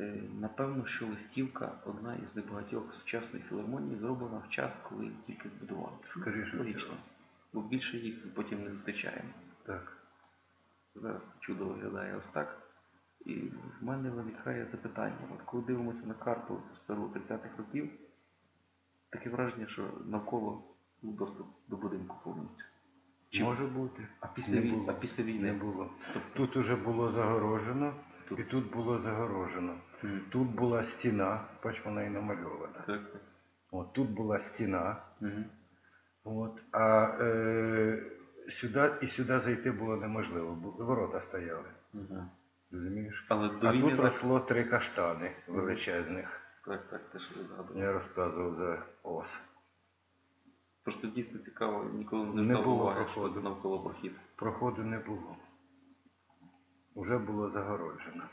Е, Напевно, що листівка одна із небагатьох сучасної філармонії зроблена в час, коли їх тільки збудували. Скоріше Логічно. всього. Бо більше їх потім не зустрічаємо. Так. Зараз чудо виглядає ось так. І в мене виникає запитання. От коли дивимося на карту стару 30-х років, таке враження, що навколо доступ до будинку повністю. Чи- Може бути. А після, Не було. а після війни? Не було. Тобто, Тут уже було загорожено, Тут. і тут було загорожено. Мгм. Тут була стіна, бач, вона і намальована. так. От, тут була стіна, Угу. от, а е, сюди і сюди зайти було неможливо, бо ворота стояли. Угу. Розумієш? Але А тут росло три каштани величезних. Так, так, те, що ви. Я розказував за ос. Просто дійсно цікаво, ніколи не Не було проходу. навколо прохід. Проходу не було. Уже було загороджено.